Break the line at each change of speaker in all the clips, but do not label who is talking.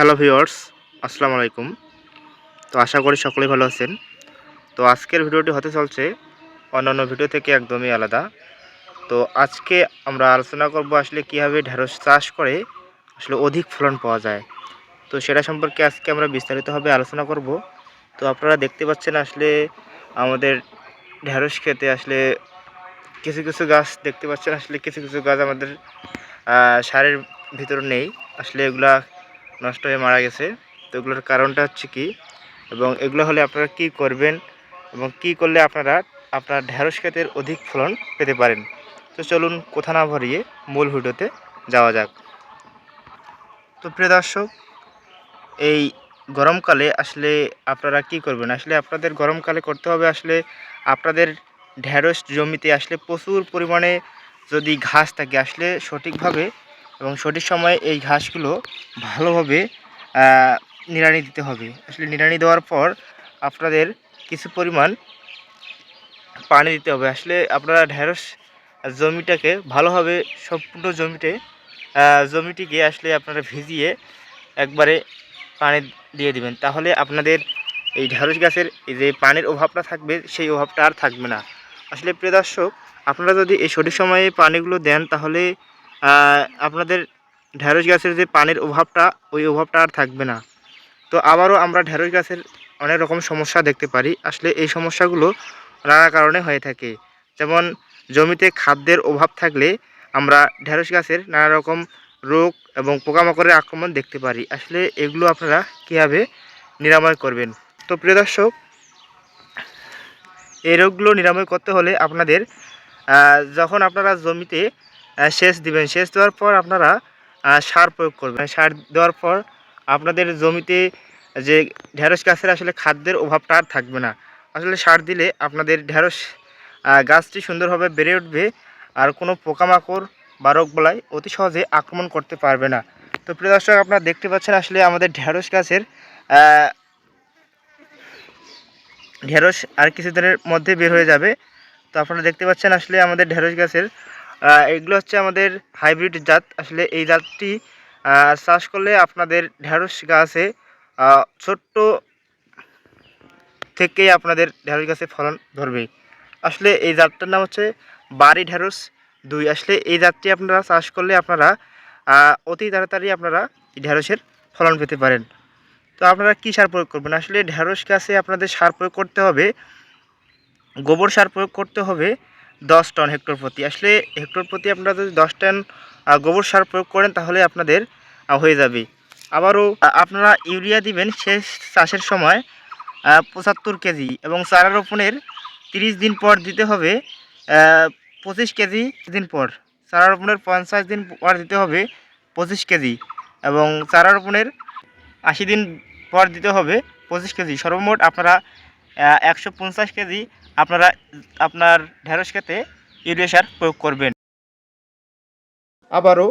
Hello viewers আসসালামু আলাইকুম। তো আশা করি সকলেই ভালো আছেন। তো আজকের ভিডিওটি হতে চলছে অন্যান্য ভিডিও থেকে একদমই আলাদা। তো আজকে আমরা আলোচনা করব আসলে কীভাবে ঢেঁড়স চাষ করে আসলে অধিক ফলন পাওয়া যায়। তো সেটা সম্পর্কে আজকে আমরা বিস্তারিতভাবে আলোচনা করব। তো আপনারা দেখতে পাচ্ছেন আসলে আমাদের ঢেঁড়স খেতে আসলে কিছু কিছু গাছ দেখতে পাচ্ছেন, আসলে কিছু কিছু গাছ আমাদের সারের ভিতরে নেই। আসলে এগুলা নষ্ট হয়ে মারা গেছে। তো এগুলোর কারণটা হচ্ছে কি? এবং এগুলো হলে আপনারা কি করবেন? এবং কি করলে আপনারা আপনার ঢেঁড়স ক্ষেতের অধিক ফলন পেতে পারেন? তো চলুন কোথা না ভরিয়ে মূল ভিডিওতে যাওয়া যাক। তো প্রিয় দর্শক, এই গরমকালে আসলে আপনারা কি করবেন? আসলে আপনাদের গরমকালে করতে হবে আসলে আপনাদের ঢেঁড়স জমিতে আসলে প্রচুর পরিমাণে যদি ঘাস থাকে, আসলে সঠিকভাবে এবং সঠিক সময়ে এই ঘাসগুলো ভালোভাবে নিড়ানি দিতে হবে। আসলে নিড়ানি দেওয়ার পর আপনাদের কিছু পরিমাণ পানি দিতে হবে। আসলে আপনারা ঢেঁড়স জমিটাকে ভালোভাবে সম্পূর্ণ জমিতে জমিটিকে আসলে আপনারা ভিজিয়ে একবারে পানি দিয়ে দিবেন। তাহলে আপনাদের এই ঢেঁড়স গাছের যে পানির অভাবটা থাকবে, সেই অভাবটা আর থাকবে না। আসলে প্রিয় দর্শক, আপনারা যদি এই সঠিক সময়ে পানিগুলো দেন, তাহলে আপনাদের ঢেঁড়স গাছের যে পানির অভাবটা, ওই অভাবটা আর থাকবে না। তো আবারও আমরা ঢেঁড়স গাছের অনেক রকম সমস্যা দেখতে পারি। আসলে এই সমস্যাগুলো নানা কারণে হয়ে থাকে। যেমন জমিতে খাদ্যের অভাব থাকলে আমরা ঢেঁড়স গাছের নানা রকম রোগ এবং পোকামাকড়ের আক্রমণ দেখতে পারি। আসলে এগুলো আপনারা কীভাবে নিরাময় করবেন? তো প্রিয় দর্শক, এই রোগগুলো নিরাময় করতে হলে আপনাদের যখন আপনারা জমিতে সেচ দিবেন। সেচ দেওয়ার পর আপনারা সার প্রয়োগ করবেন। সার দেওয়ার পর আপনাদের জমিতে যে ঢেঁড়স গাছের আসলে খাদ্যের অভাবটা আর থাকবে না। আসলে সার দিলে আপনাদের ঢেঁড়স গাছটি সুন্দরভাবে বেড়ে উঠবে আর কোনো পোকামাকড় বা রোগবালাই অতি সহজে আক্রমণ করতে পারবে না। তো প্রিয় দর্শক, আপনারা দেখতে পাচ্ছেন আসলে আমাদের ঢেঁড়স গাছের ঢেঁড়স আর কিছুদিনের মধ্যে বের হয়ে যাবে। তো আপনারা দেখতে পাচ্ছেন আসলে আমাদের ঢেঁড়স গাছের এগুলো হচ্ছে আমাদের হাইব্রিড জাত। আসলে এই জাতটি চাষ করলে আপনাদের ঢেঁড়স গাছে ছোট্ট থেকেই আপনাদের ঢেঁড়স গাছে ফলন ধরবে। আসলে এই জাতটার নাম হচ্ছে বাড়ি ঢেঁড়স দুই। আসলে এই জাতটি আপনারা চাষ করলে আপনারা অতি তাড়াতাড়ি আপনারা এই ঢেঁড়সের ফলন পেতে পারেন। তো আপনারা কী সার প্রয়োগ করবেন? আসলে ঢেঁড়স গাছে আপনাদের সার প্রয়োগ করতে হবে, গোবর সার প্রয়োগ করতে হবে দশ টন হেক্টর প্রতি। আসলে হেক্টর প্রতি আপনারা যদি দশ টন গোবর সার প্রয়োগ করেন, তাহলে আপনাদের হয়ে যাবে। আবারও আপনারা ইউরিয়া দিবেন শেষ চাষের সময় পঁচাত্তর কেজি এবং চারা রোপণের তিরিশ দিন পর দিতে হবে পঁচিশ কেজি দিন পর। চারা রোপণের পঞ্চাশ দিন পর দিতে হবে, পঁচিশ কেজি এবং চারা রোপণের আশি দিন পর দিতে হবে, পঁচিশ কেজি। সর্বমোট আপনারা একশো পঞ্চাশ কেজি আপনারা, আপনার ঢেঁড়স খেতে ইউরিয়া সার প্রয়োগ করবেন। আবারও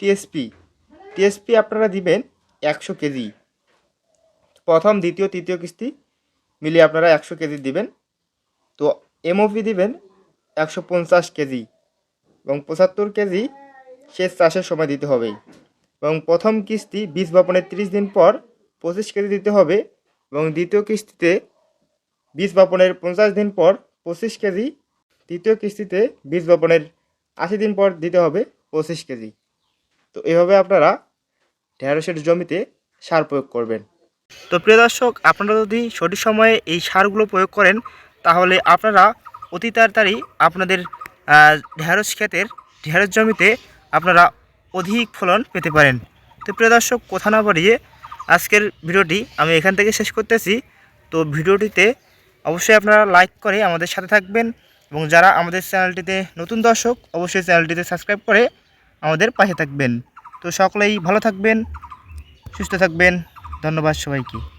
টিএসপি টিএসপি আপনারা দিবেন একশো কেজি। প্রথম, দ্বিতীয়, তৃতীয় কিস্তি মিলিয়ে আপনারা একশো কেজি দিবেন। তো এমওপি দিবেন একশো পঞ্চাশ কেজি এবং পঁচাত্তর কেজি শেষ চাষের সময় দিতে হবে এবং প্রথম কিস্তি বীজ বপনের তিরিশ দিন পর পঁচিশ কেজি দিতে হবে এবং দ্বিতীয় কিস্তিতে বীজ বপনের পঞ্চাশ দিন পর পঁচিশ কেজি তৃতীয় কিস্তিতে বীজ বপনের আশি দিন পর দিতে হবে পঁচিশ কেজি। তো এভাবে আপনারা ঢেঁড়সের জমিতে সার প্রয়োগ করবেন। তো প্রিয় দর্শক, আপনারা যদি সঠিক সময়ে এই সারগুলো প্রয়োগ করেন, তাহলে আপনারা অতি তাড়াতাড়ি আপনাদের ঢেঁড়স ক্ষেতের, ঢেঁড়স জমিতে আপনারা অধিক ফলন পেতে পারেন। তো প্রিয় দর্শক, কথা না বাড়িয়ে আজকের ভিডিওটি আমি এখান থেকে শেষ করতেছি। তো ভিডিওটিতে অবশ্যই আপনারা লাইক করে আমাদের সাথে থাকবেন এবং যারা আমাদের চ্যানেলটিতে নতুন দর্শক, অবশ্যই চ্যানেলটিতে সাবস্ক্রাইব করে আমাদের পাশে থাকবেন। তো সকলেই ভালো থাকবেন, সুস্থ থাকবেন। ধন্যবাদ সবাইকে।